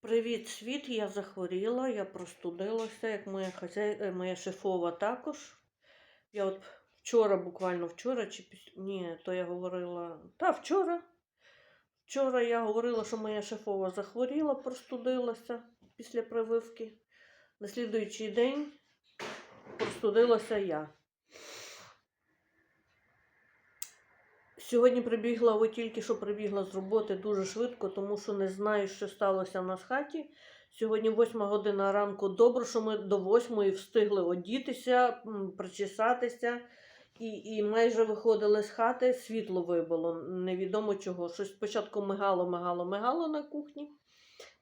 Привіт, світ! Я захворіла, я простудилася, як моя хазяй... е, моя шефова також. Я от вчора, буквально вчора, чи ні, то я говорила. Та вчора. Вчора я говорила, що моя шефова захворіла, простудилася після прививки. На слідуючий день простудилася я. Сьогодні прибігла, от тільки що прибігла з роботи дуже швидко, тому що не знаю, що сталося в нас в хаті. Сьогодні 8 година ранку. Добре, що ми до 8 встигли одітися, причесатися і, і майже виходили з хати. Світло вибило, невідомо чого. Щось спочатку мигало, мигало, мигало на кухні,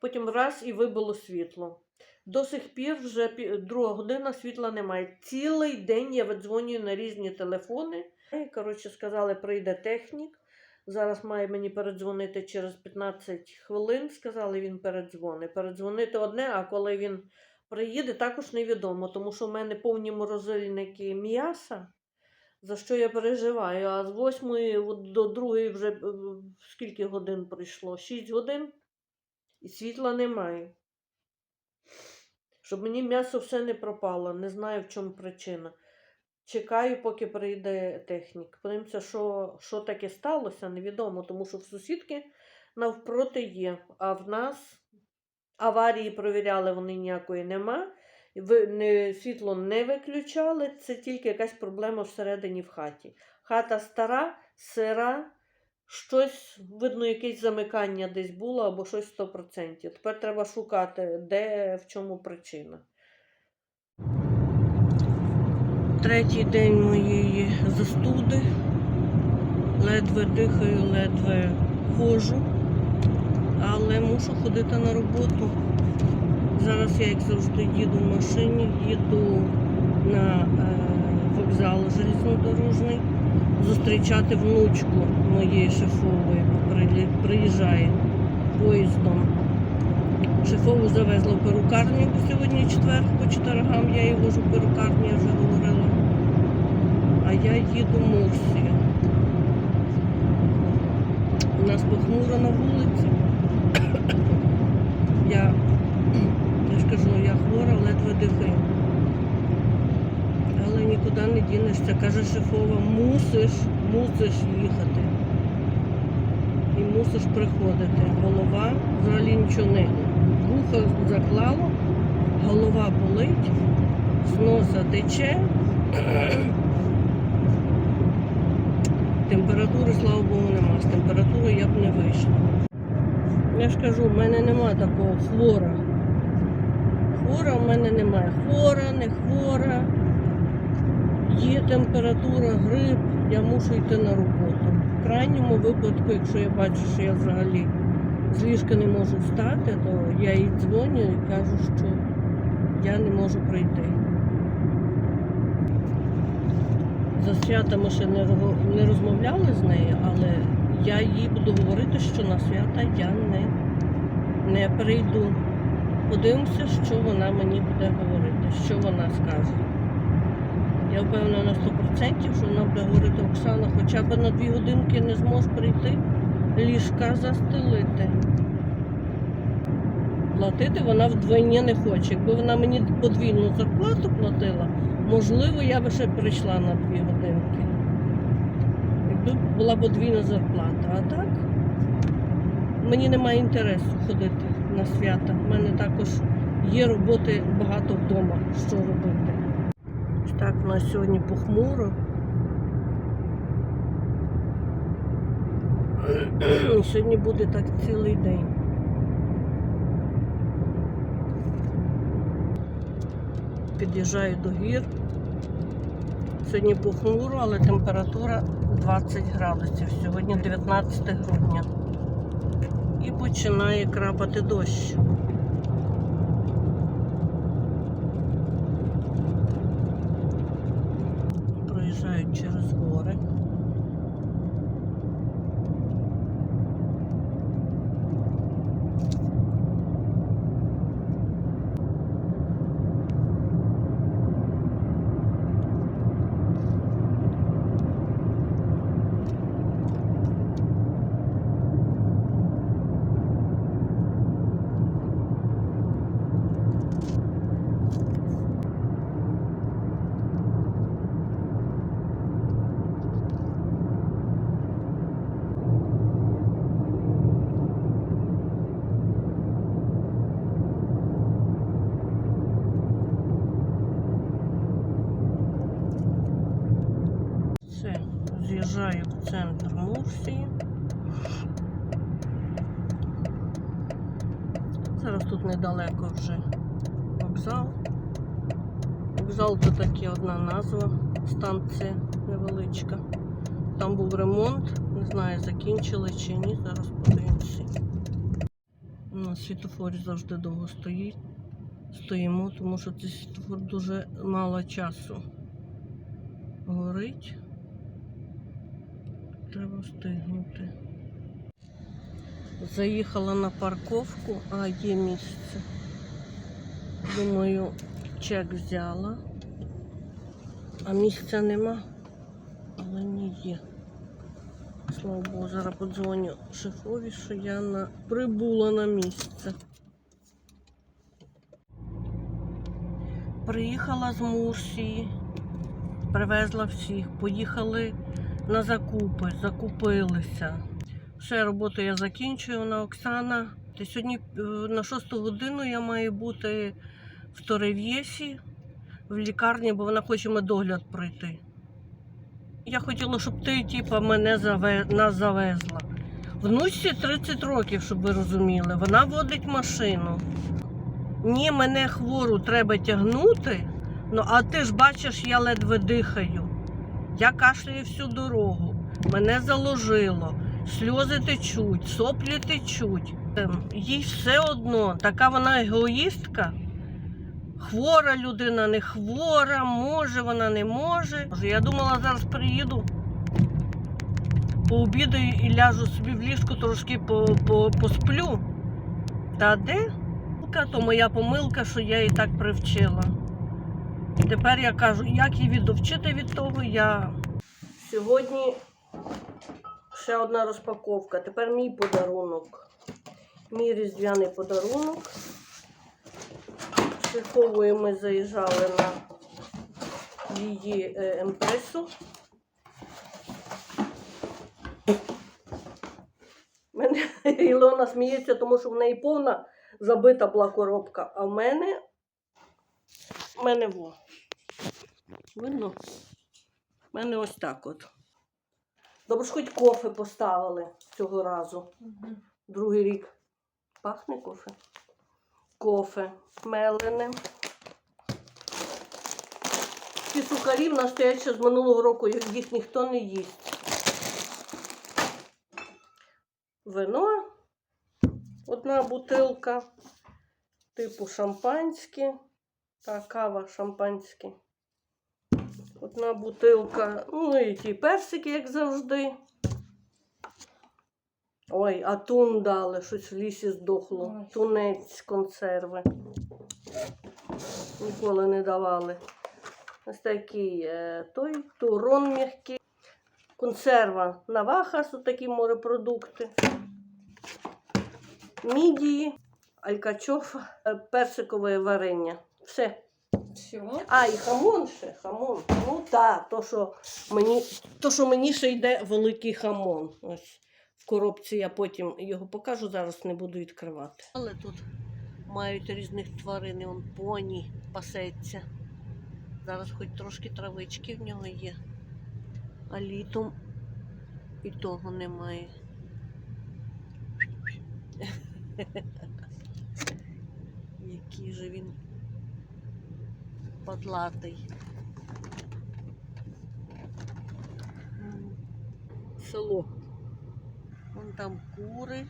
потім раз і вибило світло. До сих пір вже друга година світла немає. Цілий день я видзвонюю на різні телефони. І, Коротше, сказали, прийде технік. Зараз має мені передзвонити через 15 хвилин. Сказали, він передзвонить. Передзвонити одне, а коли він приїде, також невідомо, тому що в мене повні морозильники м'яса, за що я переживаю. А з 8 до 2 вже е, скільки годин пройшло? 6 годин і світла немає. Щоб мені м'ясо все не пропало, не знаю, в чому причина. Чекаю, поки прийде технік. Подивимося, що, що таке сталося, невідомо, тому що в сусідки навпроти є. А в нас аварії провіряли, вони ніякої нема. Світло не виключали, це тільки якась проблема всередині в хаті. Хата стара, сира, щось, видно, якесь замикання десь було або щось 100%. Тепер треба шукати, де, в чому причина. Третій день моєї застуди. Ледве дихаю, ледве ходжу, але мушу ходити на роботу. Зараз я, як завжди, їду в машині, їду на е, вокзал железнодорожний зустрічати внучку моєї шефової, бо приїжджає поїздом. Шефову завезла в перукарню, бо сьогодні четвер по четвергам я її вожу в перукарню, я вже говорила. А я їду в У нас похмуро на вулиці. Я, я ж кажу, я хвора, ледве дихаю. Але нікуди не дінешся. Каже шефова, мусиш, мусиш їхати. І мусиш приходити. Не. Вухо заклало, голова болить, з носа тече. Температури, слава Богу, нема. З температурою я б не вийшла. Я ж кажу, в мене нема такого хвора. Хвора в мене немає. Хвора, не хвора. Є температура, грип, я мушу йти на роботу. В крайньому випадку, якщо я бачу, що я взагалі з ліжка не можу встати, то я їй дзвоню і кажу, що я не можу прийти. За свята ми ще не, розмовляли з нею, але я їй буду говорити, що на свята я не, не прийду. Подивимося, що вона мені буде говорити, що вона скаже. Я впевнена на 100%, що вона буде говорити Оксана, хоча б на дві годинки не зможеш прийти, ліжка застелити. Платити вона вдвойні не хоче. Якби вона мені подвійну зарплату платила, можливо, я би ще прийшла на дві годинки. Якби була подвійна зарплата. А так мені немає інтересу ходити на свята. У мене також є роботи багато вдома, що робити. Так, у нас сьогодні похмуро. Сьогодні буде так цілий день. Під'їжджаю до гір. Сьогодні похмуро, але температура 20 градусів. Сьогодні 19 грудня. І починає крапати дощ. Зараз тут недалеко вже вокзал. Вокзал це таки одна назва, станція невеличка. Там був ремонт, не знаю, закінчили чи ні. Зараз подивимося. На світофорі завжди довго стоїть. Стоїмо, тому що цей світофор дуже мало часу горить. Треба встигнути. Заїхала на парковку, а є місце. Думаю, чек взяла, а місця нема, але не є. Слава Богу, зараз подзвоню шефові, що я на... прибула на місце. Приїхала з Мурсії, привезла всіх, поїхали на закупи, закупилися. Все, роботу я закінчую, вона Оксана. Та сьогодні е, на 6 годину я маю бути в Торев'єсі, в лікарні, бо вона хоче медогляд пройти. Я хотіла, щоб ти, типа, мене заве... нас завезла. Внучці 30 років, щоб ви розуміли. Вона водить машину. Ні, мене хвору треба тягнути. Ну, а ти ж бачиш, я ледве дихаю. Я кашляю всю дорогу. Мене заложило. Сльози течуть, соплі течуть. Ем, Їй все одно, така вона егоїстка. Хвора людина, не хвора, може, вона не може. Я думала, зараз приїду, пообідаю і ляжу собі в ліжку, трошки по, по, посплю. Та де? То моя помилка, що я її так привчила. Тепер я кажу, як її відовчити від того, я. Сьогодні ще одна розпаковка. Тепер мій подарунок. Мій різдвяний подарунок. З ми заїжджали на її е, емпресу. Мене Ілона сміється, тому що в неї повна забита була коробка. А в мене. В мене во. Видно? В мене ось так от. Добре, ж хоч кофе поставили цього разу. Другий рік. Пахне кофе. Кофе мелене. Ці сухарі в нас стоять ще з минулого року, їх ніхто не їсть. Вино. Одна бутилка, типу шампанське. Та кава шампанське. Одна бутилка, ну і ті персики, як завжди. Ой, а тун дали, щось в лісі здохло. Ой. Тунець консерви. Ніколи не давали. Ось такий е, той турон м'який. Консерва навахас, такі морепродукти. Мідії, алькачофа, е, персикове варення. Все. Все. А, і хамон ще, хамон. Ну так, то, що мені, то, що мені ще йде великий хамон. Ось в коробці я потім його покажу, зараз не буду відкривати. Але тут мають різних тварин, он поні пасеться. Зараз хоч трошки травички в нього є. А літом і того немає. Який же він подлатий. Село. Вон там кури,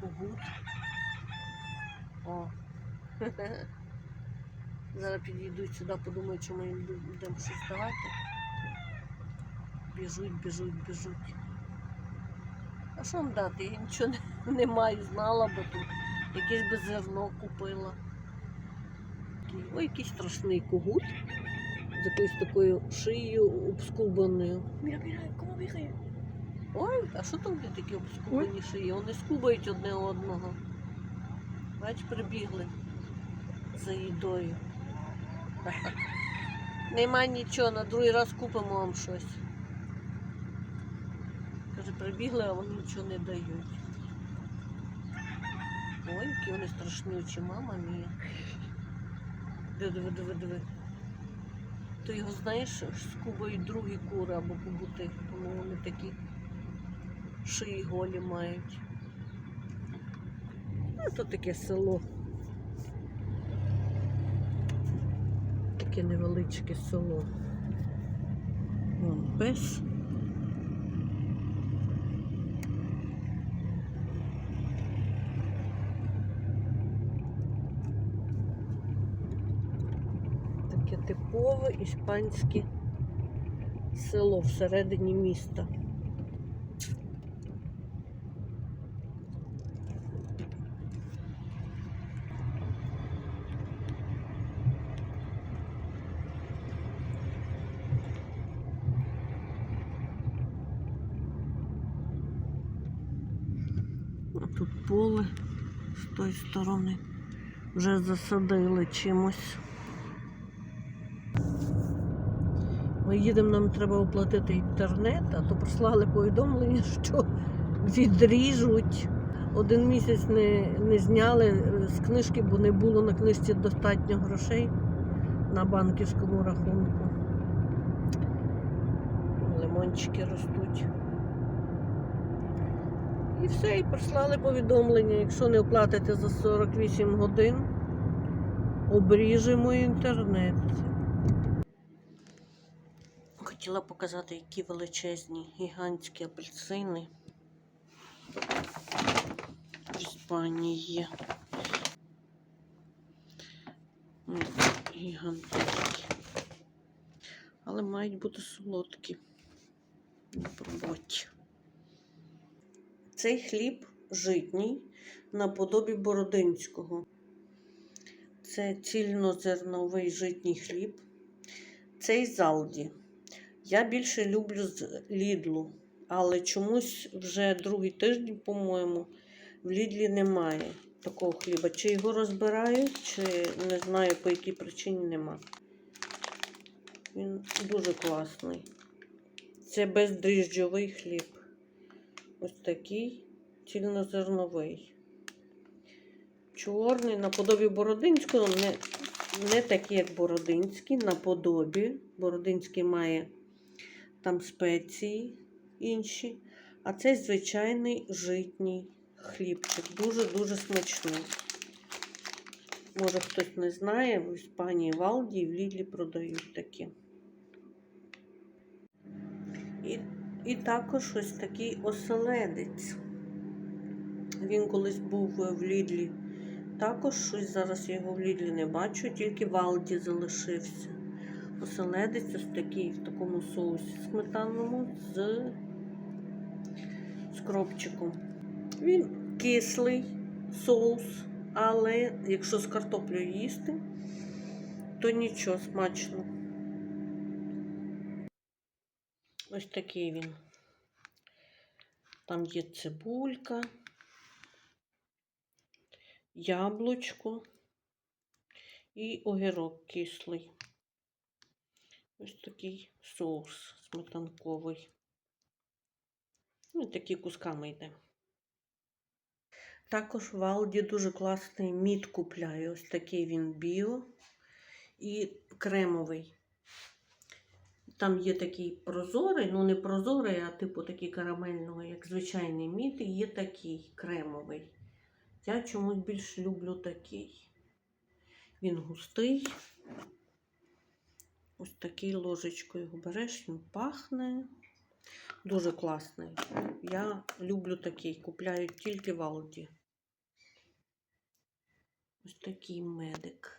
кугут. О. Зараз підійдуть сюди, подумають, що ми їм будемо щось давати. Біжуть, біжуть, біжуть. А що їм дати? Я нічого не, не маю, знала би тут. Якесь би зерно купила. Такий, Ой, який страшний кугут з якоюсь такою шиєю обскубаною. Міра, Міра, кому бігає? Ой, а що там де такі обскубані шиї? Вони скубають одне одного. Бач, прибігли за їдою. Нема нічого, на другий раз купимо вам щось. Каже, прибігли, а вони нічого не дають. Ой, які вони страшнючі, мама мія. Диви, диви, диви, диви. То його, знаєш, скубають другі кури або кубути, тому вони такі шиї голі мають. Ну, то таке село. Таке невеличке село. Вон пес. Таке типове іспанське село всередині міста. Тут поле з тої сторони вже засадили чимось. Їдемо, нам треба оплатити інтернет, а то прислали повідомлення, що відріжуть. Один місяць не, не зняли з книжки, бо не було на книжці достатньо грошей на банківському рахунку. Лимончики ростуть. І все, і прислали повідомлення. Якщо не оплатите за 48 годин, обріжемо інтернет. Хотіла показати, які величезні гігантські апельсини в Іспанії. Гігантські. Але мають бути солодкі. Пробуйте. Цей хліб житній наподобі бородинського. Це цільнозерновий житній хліб. Цей залді. Я більше люблю з Лідлу, але чомусь вже другий тиждень, по-моєму, в Лідлі немає такого хліба. Чи його розбирають, чи не знаю по якій причині нема. Він дуже класний. Це бездріжджовий хліб. Ось такий цільнозерновий. Чорний, наподобі бородинського, не, не такий, як бородинський, наподобі. Бородинський має там спеції інші. А цей звичайний житній хлібчик. Дуже-дуже смачний. Може, хтось не знає, в Іспанії в Алді і в Лідлі продають такі. І, і також ось такий оселедець. Він колись був в Лідлі. Також щось зараз його в Лідлі не бачу, тільки в Алді залишився. Оселедець ось такий в такому соусі сметанному з, з кропчиком. Він кислий соус, але якщо з картоплею їсти, то нічого смачно. Ось такий він. Там є цибулька, яблучко і огірок кислий. Ось такий соус сметанковий. Ну, такі кусками йде. Також в Алді дуже класний мід купляю. Ось такий він біо і кремовий. Там є такий прозорий, ну не прозорий, а типу такий карамельного, як звичайний мід, і є такий кремовий. Я чомусь більш люблю такий. Він густий. Ось такий ложечкою береш, він пахне. Дуже класний. Я люблю такий, купляю тільки в Алді. Ось такий медик.